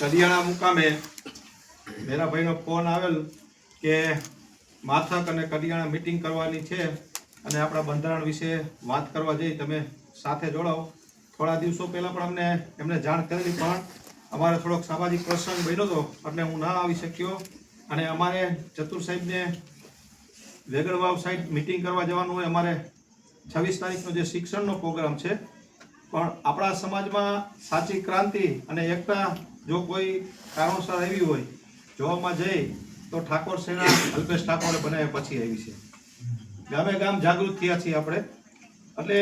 કડિયાણા મુકામે મેરાભાઈનો ફોન આવેલ કે માથક અને કડિયાણા મીટિંગ કરવાની છે અને આપણા બંધારણ વિશે વાત કરવા જઈ તમે સાથે જોડાઓ. થોડા દિવસો પહેલાં પણ અમને એમને જાણ કરેલી, પણ અમારે થોડોક સામાજિક પ્રસંગ બન્યો હતો એટલે હું ના આવી શક્યો. અને અમારે ચતુર સાહેબને વેગળવાવ સાઈડ મીટિંગ કરવા જવાનું હોય, અમારે છવ્વીસ તારીખનો જે શિક્ષણનો પ્રોગ્રામ છે. પણ આપણા સમાજમાં સાચી ક્રાંતિ અને એકતા જો કોઈ કારણોસર આવી હોય, જોવામાં જઈ, તો ઠાકોર સેના અલ્પેશ ઠાકોરે બનાવ્યા પછી આવી છે. ગામે ગામ જાગૃત થયા છીએ આપણે. એટલે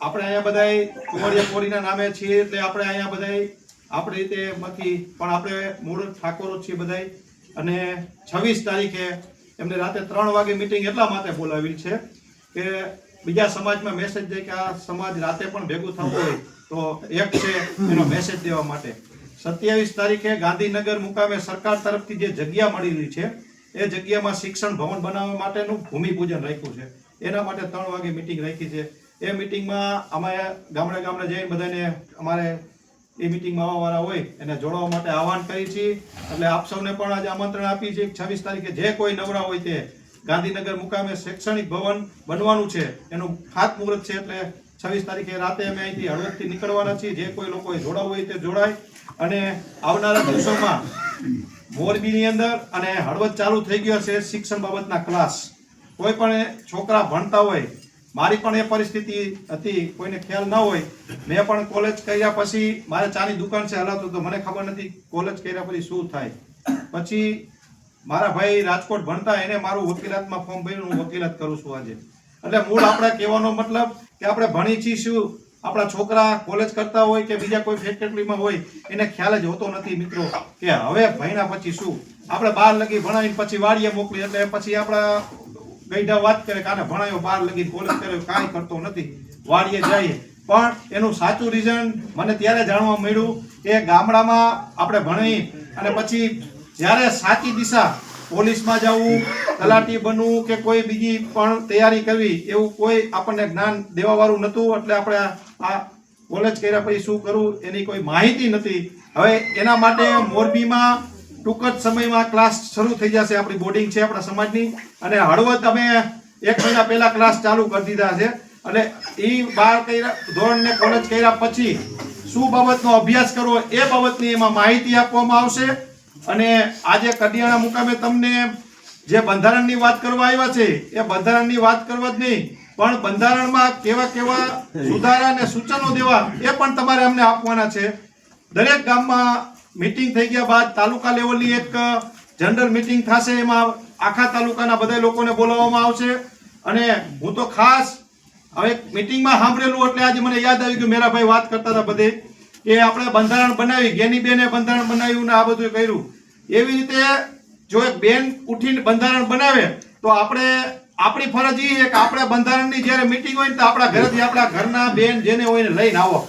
આપણે અહીંયા બધાય કુંવરિયા કોરીના નામે છીએ, એટલે આપણે અહીંયા બધાય આપણી રીતે નથી પણ આપણે મૂળ ઠાકોરો છીએ બધાય. અને છવ્વીસ તારીખે એમને રાતે ત્રણ વાગે મિટિંગ એટલા માટે બોલાવી છે કે બીજા સમાજમાં મેસેજ દે કે આ સમાજ રાતે પણ ભેગું થવું હોય, તો એક છે એનો મેસેજ દેવા માટે. સત્યાવીસ તારીખે ગાંધીનગર મુકામે સરકાર તરફથી જે જગ્યા મળેલી છે, એ જગ્યામાં શિક્ષણ ભવન બનાવવા માટેનું ભૂમિપૂજન રાખ્યું છે. એના માટે ત્રણ વાગે મિટિંગ રાખી છે. એ મિટિંગમાં અમે ગામડે ગામડે જઈને બધાને અમારે એ મિટિંગમાં આવવાવાળા હોય, એને જોડવા માટે આહવાન કરી છીએ એટલે આપ સૌને પણ આજે આમંત્રણ આપી છે છવ્વીસ તારીખે જે કોઈ નવરા હોય તે ગાંધીનગર મુકામે શૈક્ષણિક ભવન બનવાનું છે. એનું ખાતમુહૂર્ત છે એટલે છવ્વીસ તારીખે રાતે અમે અહીંથી હળવદથી નીકળવાના છીએ. જે કોઈ લોકોએ જોડાવું હોય તે જોડાય. અને આવનારા દિવસોમાં મોરબીની અંદર અને હળવદ ચાલુ થઈ ગયો છે શિક્ષણ બાબતના ક્લાસ કોઈ પણ છોકરા ભણતા હોય, મારી પણ એ પરિસ્થિતિ હતી, કોઈને ખ્યાલ ન હોય. મેં પણ કોલેજ કર્યા પછી મારે ચાની દુકાન છે હલાતું તો મને ખબર નથી કોલેજ કર્યા પછી શું થાય. પછી મારા ભાઈ રાજકોટ ભણતા, એને મારું વકીલાતમાં ફોર્મ ભર્યું, હું વકીલાત કરું છું આજે. એટલે મૂળ આપણે કહેવાનો મતલબ કે આપણે ભણી છીએ શું આપણા છોકરા કોલેજ કરતા હોય કે બીજા કોઈ ફેકલ્ટીમાં હોય, એને ખ્યાલ જ હોતો નથી મિત્રો. કે હવે ભણ્યા પછી શું? આપણે બાર લગી ભણાવીને પછી વાડીએ મોકલી, એટલે પછી આપણા ગઈઢા વાત કરે કાને ભણાયો બાર લગી કોલેજ કર્યો, કાંઈ કરતો નથી. વાડીએ જઈએ. પણ એનું સાચું રીઝન મને ત્યારે જાણવા મળ્યું કે ગામડામાં આપણે ભણી અને પછી જ્યારે સાચી દિશા પોલીસમાં જવું, તલાટી બનવું કે કોઈ બીજી પણ તૈયારી કરવી, એવું કોઈ આપણને જ્ઞાન દેવાવાળું નહોતું. એટલે આપણે આ કોલેજ કર્યા પછી શું કરવું એની કોઈ માહિતી નથી. હવે એના માટે મોરબીમાં ટૂંક જ સમયમાં ક્લાસ શરૂ થઈ જશે આપણી બોર્ડિંગ છે આપણા સમાજની. અને હળવદ અમે એક મહિના પહેલા ક્લાસ ચાલુ કરી દીધા છે. અને એ બાર કર્યા ધોરણ ને કોલેજ કર્યા પછી શું બાબતનો અભ્યાસ કરવો એ બાબતની એમાં માહિતી આપવામાં આવશે. અને આજે કડિયાણા મુકામે તમને જે બંધારણની વાત કરવા આવ્યા છે, એ બંધારણની વાત કરવા જ નહીં, પણ બંધારણમાં કેવા કેવા સુધારા અને સૂચનો દેવા એ પણ તમારે અમને આપવાના છે. દરેક ગામમાં મીટિંગ થઈ ગયા બાદ તાલુકા લેવલની એક જનરલ મીટિંગ થશે, એમાં આખા તાલુકાના બધા લોકોને બોલાવવામાં આવશે. અને હું તો ખાસ હવે મીટિંગમાં સાંભળેલું એટલે આજે મને યાદ આવી ગયું, મેરાભાઈ વાત કરતા હતા બધે. કે આપણે બંધારણ બનાવી, ગેની બેને બંધારણ બનાવ્યું ને આ બધું કર્યું. એવી રીતે જો એક બેન ઉઠીને બંધારણ બનાવે, તો આપણે, આપણી ફરજ એ કે આપણે બંધારણની જ્યારે મિટિંગ હોય ને તો આપણા ઘરેથી આપણા ઘરના બેન જેને હોય ને લઈને આવો.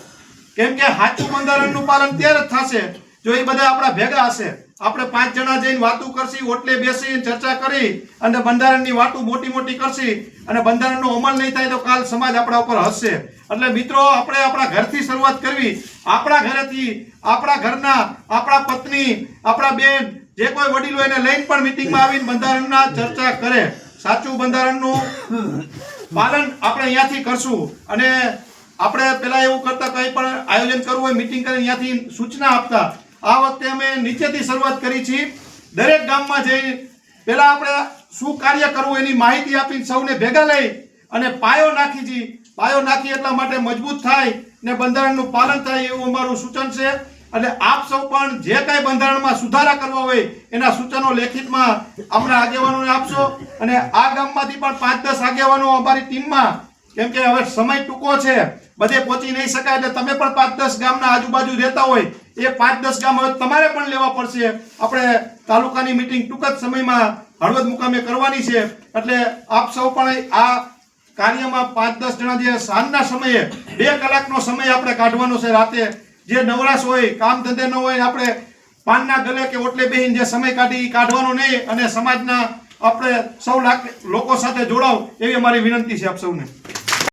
કેમ કે સાચું બંધારણનું પાલન ત્યારે જ થશે જો એ બધા આપણા ભેગા હશે. આપણે પાંચ જણા જઈને વાતો કરશી, ઓટલે બેસી ચર્ચા કરી અને બંધારણની વાતો મોટી મોટી કરશી અને બંધારણનો અમલ નહીં થાય તો કાલ સમાજ આપણા ઉપર હસશે. એટલે મિત્રો, આપણે આપણા ઘરથી શરૂઆત કરવી. આપણા ઘરેથી, આપણા ઘરના, આપણા પત્ની, આપણા બેન, જે કોઈ વડીલો એને લઈને પણ મિટિંગમાં આવીને બંધારણના ચર્ચા કરે. સાચું બંધારણનું પાલન આપણે અહીંયાથી કરશું. અને આપણે પેલા એવું કરતા કંઈ પણ આયોજન કરવું હોય મિટિંગ કરીને અહીંયાથી સૂચના આપતા. આ વખતે અમે નીચેથી શરૂઆત કરી છે દરેક ગામમાં જઈ પેલા આપણે શું કાર્ય કરવું એની માહિતી આપી સૌને ભેગા લઈ અને પાયો નાખી છી પાયો નાખી એટલા માટે મજબૂત થાય ને બંધારણનું પાલન થાય એવું અમારું સૂચન છે. એટલે આપ સૌ પણ જે કાંઈ બંધારણમાં સુધારા કરવા હોય એના સૂચનો લેખિતમાં આપણા આગેવાનોને આપશો. અને આ ગામમાંથી પણ પાંચ દસ આગેવાનો અમારી ટીમમાં, કેમ કે હવે સમય ટૂંકો છે, બધે પહોંચી નહીં શકાય એટલે તમે પણ પાંચ દસ ગામના આજુબાજુ રહેતા હોય, એ પાંચ દસ ગામ હવે તમારે પણ લેવા પડશે. આપણે તાલુકાની મિટિંગ ટૂંક જ સમયમાં હળવદ મુકામે કરવાની છે. એટલે આપ સૌ પણ આ કાર્યમાં પાંચ દસ જણા જે સાંજના સમયે, બે કલાકનો સમય આપણે કાઢવાનો છે રાતે, જે નવરાશ હોય, કામ ધંધે ન હોય, આપણે પાનના ગલે કે ઓટલે બેહીને જે સમય કાઢી કાઢવાનો નહીં અને સમાજના આપણે સૌ લાખ લોકો સાથે જોડાવ એવી અમારી વિનંતી છે આપ સૌને.